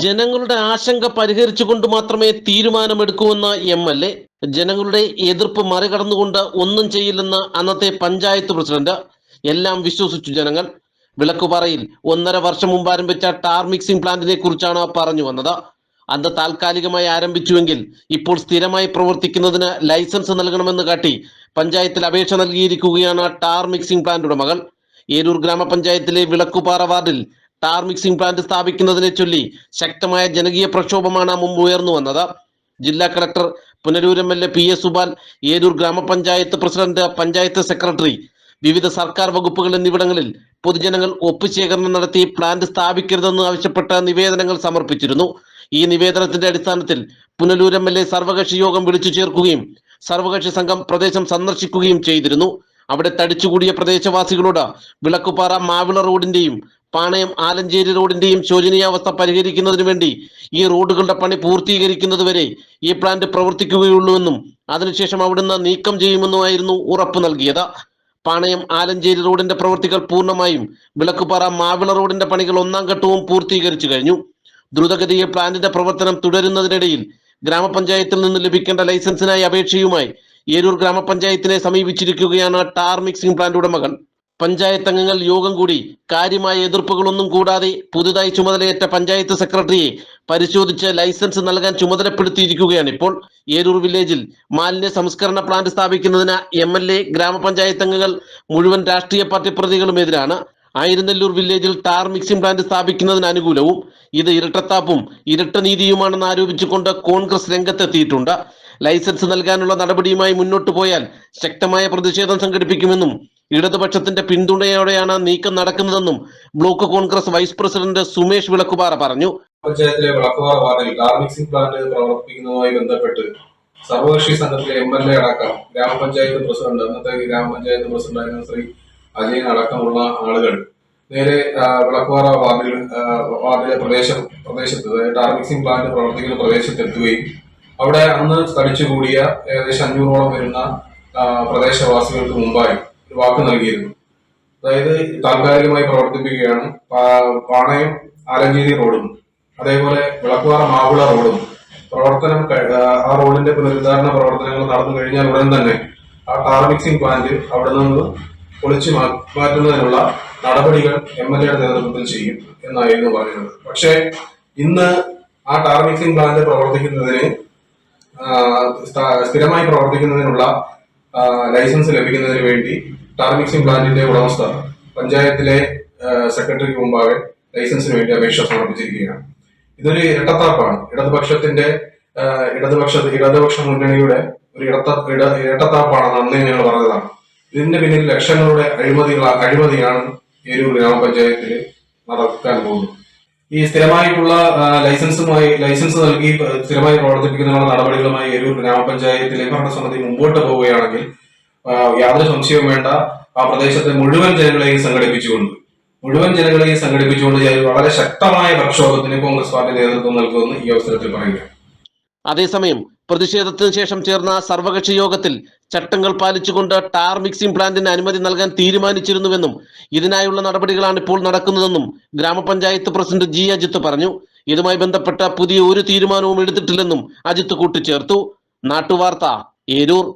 ജനങ്ങളുടെ ആശങ്ക പരിഹരിച്ചുകൊണ്ട് മാത്രമേ തീരുമാനമെടുക്കൂവെന്ന എം എൽ എ ജനങ്ങളുടെ എതിർപ്പ് മറികടന്നുകൊണ്ട് ഒന്നും ചെയ്യില്ലെന്ന അന്നത്തെ പഞ്ചായത്ത് പ്രസിഡന്റ് എല്ലാം വിശ്വസിച്ചു ജനങ്ങൾ. വിളക്കുപാറയിൽ ഒന്നര വർഷം മുമ്പ് ആരംഭിച്ച ടാർ മിക്സിംഗ് പ്ലാന്റിനെ കുറിച്ചാണ് പറഞ്ഞു വന്നത്. അന്ന് താൽക്കാലികമായി ആരംഭിച്ചുവെങ്കിൽ ഇപ്പോൾ സ്ഥിരമായി പ്രവർത്തിക്കുന്നതിന് ലൈസൻസ് നൽകണമെന്ന് കാട്ടി പഞ്ചായത്തിൽ അപേക്ഷ നൽകിയിരിക്കുകയാണ് ടാർ മിക്സിംഗ് പ്ലാന്റ് ഉടമകൾ ഏരൂർ ഗ്രാമപഞ്ചായത്തിലെ വിളക്കുപാറ വാർഡിൽ ടാർ മിക്സിംഗ് പ്ലാന്റ് സ്ഥാപിക്കുന്നതിനെ ചൊല്ലി ശക്തമായ ജനകീയ പ്രക്ഷോഭമാണ് മുമ്പ് ഉയർന്നു വന്നത്. ജില്ലാ collector Punalur M L A P S Subal Eroor ഗ്രാമപഞ്ചായത്ത് പ്രസിഡന്റ് പഞ്ചായത്ത് സെക്രട്ടറി വിവിധ സർക്കാർ വകുപ്പുകൾ എന്നിവിടങ്ങളിൽ പൊതുജനങ്ങൾ ഒപ്പുശേഖരണം നടത്തി പ്ലാന്റ് സ്ഥാപിക്കരുതെന്ന് ആവശ്യപ്പെട്ട നിവേദനങ്ങൾ സമർപ്പിച്ചിരുന്നു. ഈ നിവേദനത്തിന്റെ അടിസ്ഥാനത്തിൽ പുനലൂർ എം എൽ എ സർവകക്ഷി യോഗം വിളിച്ചു ചേർക്കുകയും സർവകക്ഷി സംഘം പ്രദേശം സന്ദർശിക്കുകയും ചെയ്തിരുന്നു. അവിടെ തടിച്ചുകൂടിയ പ്രദേശവാസികളോട് വിളക്കുപാറ മാവിള റോഡിന്റെയും പാണയം ആലഞ്ചേരി റോഡിന്റെയും ശോചനീയാവസ്ഥ പരിഹരിക്കുന്നതിന് വേണ്ടി ഈ റോഡുകളുടെ പണി പൂർത്തീകരിക്കുന്നതുവരെ ഈ പ്ലാന്റ് പ്രവർത്തിക്കുകയുള്ളൂവെന്നും അതിനുശേഷം അവിടുന്ന് നീക്കം ചെയ്യുമെന്നുമായിരുന്നു ഉറപ്പ് നൽകിയത്. പാണയം ആലഞ്ചേരി റോഡിന്റെ പ്രവൃത്തികൾ പൂർണമായും വിളക്കുപാറ മാവിള റോഡിന്റെ പണികൾ ഒന്നാം ഘട്ടവും പൂർത്തീകരിച്ചു കഴിഞ്ഞു. ദ്രുതഗതിയിൽ പ്ലാന്റിന്റെ പ്രവർത്തനം തുടരുന്നതിനിടയിൽ ഗ്രാമപഞ്ചായത്തിൽ നിന്ന് ലഭിക്കേണ്ട ലൈസൻസിനായി അപേക്ഷയുമായി ഏരൂർ ഗ്രാമപഞ്ചായത്തിനെ സമീപിച്ചിരിക്കുകയാണ് ടാർ മിക്സിംഗ് പ്ലാന്റ് ഉടമകൾ. പഞ്ചായത്ത് അംഗങ്ങൾ യോഗം കൂടി കാര്യമായ എതിർപ്പുകളൊന്നും കൂടാതെ പുതുതായി ചുമതലയേറ്റ പഞ്ചായത്ത് സെക്രട്ടറിയെ പരിശോധിച്ച് ലൈസൻസ് നൽകാൻ ചുമതലപ്പെടുത്തിയിരിക്കുകയാണ് ഇപ്പോൾ ഏരൂർ വില്ലേജിൽ മാലിന്യ സംസ്കരണ പ്ലാന്റ് സ്ഥാപിക്കുന്നതിന് എം എൽ എ ഗ്രാമപഞ്ചായത്ത് അംഗങ്ങൾ മുഴുവൻ രാഷ്ട്രീയ പാർട്ടി പ്രതികളും എതിരാണ്. ആയിരുന്നല്ലൂർ വില്ലേജിൽ ടാർ മിക്സിംഗ് പ്ലാന്റ് സ്ഥാപിക്കുന്നതിന് അനുകൂലവും ഇത് ഇരട്ടത്താപ്പും ഇരട്ട നീതിയുമാണെന്ന് ആരോപിച്ചുകൊണ്ട് കോൺഗ്രസ് രംഗത്തെത്തിയിട്ടുണ്ട്. ലൈസൻസ് നൽകാനുള്ള നടപടിയുമായി മുന്നോട്ടു പോയാൽ ശക്തമായ പ്രതിഷേധം സംഘടിപ്പിക്കുമെന്നും ഇടതുപക്ഷത്തിന്റെ പിന്തുണയോടെയാണ് നീക്കം നടക്കുന്നതെന്നും block Congress vice president Sumesh Vilakkupara പറഞ്ഞു. പഞ്ചായത്തിലെ വിളക്കുപാറ വാർഡിൽ ഗാർമിക്സിംഗ് പ്ലാന്റ് പ്രവർത്തിക്കുന്നതുമായി ബന്ധപ്പെട്ട് സർവകക്ഷി സംഘത്തിലെ എം എൽ എ അടക്കം ഗ്രാമപഞ്ചായത്ത് പ്രസിഡന്റ് അന്നത്തെ ഗ്രാമപഞ്ചായത്ത് പ്രസിഡന്റായിരുന്ന ശ്രീ അജയൻ അടക്കമുള്ള ആളുകൾ നേരെ വിളക്കുപാറ വാർഡിൽ വാർഡിലെ പ്രദേശം പ്രദേശത്ത് അതായത് ടാർ മിക്സിംഗ് പ്ലാന്റ് പ്രവർത്തിക്കുന്ന പ്രദേശത്ത് എത്തുകയും അവിടെ അന്ന് തടിച്ചുകൂടിയ ഏകദേശം അഞ്ഞൂറോളം വരുന്ന പ്രദേശവാസികൾക്ക് മുമ്പായി വാക്ക് നൽകിയിരുന്നു. അതായത് താൽക്കാലികമായി പ്രവർത്തിപ്പിക്കുകയാണ്. പാണയം ആലഞ്ചേരി റോഡും അതേപോലെ വിളക്കുവാറ മാവിള റോഡും. പ്രവർത്തനം ആ റോഡിന്റെ പുനരുദ്ധാരണ പ്രവർത്തനങ്ങൾ നടന്നു കഴിഞ്ഞാൽ ഉടൻ തന്നെ ആ ടാർ മിക്സിംഗ് പ്ലാന്റ് അവിടെ നിന്ന് പൊളിച്ചു മാറ്റുന്നതിനുള്ള നടപടികൾ എം എൽ എയുടെ നേതൃത്വത്തിൽ ചെയ്യും എന്നായിരുന്നു പറയുന്നത് പക്ഷേ ഇന്ന് ആ ടാർ മിക്സിംഗ് പ്ലാന്റ് പ്രവർത്തിക്കുന്നതിന് സ്ഥിരമായി പ്രവർത്തിക്കുന്നതിനുള്ള ലൈസൻസ് ലഭിക്കുന്നതിന് വേണ്ടി ടാർ മിക്സിംഗ് പ്ലാന്റിന്റെ ഉടമസ്ഥ. പഞ്ചായത്തിലെ സെക്രട്ടറിക്ക് മുമ്പാകെ ലൈസൻസിന് വേണ്ടി അപേക്ഷ സമർപ്പിച്ചിരിക്കുകയാണ്. ഇതൊരു ഇരട്ടത്താപ്പാണ് ഇടതുപക്ഷത്തിന്റെ ഇടതുപക്ഷ ഇടതുപക്ഷ മുന്നണിയുടെ ഒരു ഇടത്ത ഇട ഇരട്ടത്താപ്പാണെന്ന് അന്ന് ഞങ്ങൾ പറഞ്ഞതാണ്. ഇതിന്റെ പിന്നിൽ ലക്ഷങ്ങളുടെ അഴിമതികൾ അഴിമതിയാണ് ഏരൂർ ഗ്രാമപഞ്ചായത്തിൽ നടക്കാൻ പോകുന്നത്. ഈ സ്ഥിരമായിട്ടുള്ള ലൈസൻസുമായി ലൈസൻസ് നൽകി സ്ഥിരമായി പ്രവർത്തിപ്പിക്കുന്നതിനുള്ള നടപടികളുമായി ഏരൂർ ഗ്രാമപഞ്ചായത്തിലെ ഭരണസമിതി മുമ്പോട്ട് പോവുകയാണെങ്കിൽ യാതൊരു സംശയവും വേണ്ട. ആ പ്രദേശത്തെ മുഴുവൻ ജനങ്ങളെയും സംഘടിപ്പിച്ചുകൊണ്ട് മുഴുവൻ ജനങ്ങളെയും സംഘടിപ്പിച്ചുകൊണ്ട് വളരെ ശക്തമായ പ്രക്ഷോഭത്തിന് കോൺഗ്രസ് പാർട്ടി നേതൃത്വം നൽകുമെന്ന് ഈ അവസരത്തിൽ പറയുക അതേസമയം പ്രതിഷേധത്തിന് ശേഷം ചേർന്ന സർവകക്ഷി യോഗത്തിൽ ചട്ടങ്ങൾ പാലിച്ചുകൊണ്ട് ടാർ മിക്സിംഗ് പ്ലാന്റിന് അനുമതി നൽകാൻ തീരുമാനിച്ചിരുന്നുവെന്നും ഇതിനായുള്ള നടപടികളാണ് ഇപ്പോൾ നടക്കുന്നതെന്നും ഗ്രാമപഞ്ചായത്ത് പ്രസിഡന്റ് ജി അജിത്ത് പറഞ്ഞു. ഇതുമായി ബന്ധപ്പെട്ട പുതിയ ഒരു തീരുമാനവും എടുത്തിട്ടില്ലെന്നും അജിത്ത് കൂട്ടിച്ചേർത്തു. നാട്ടുവാർത്ത ഏരൂർ.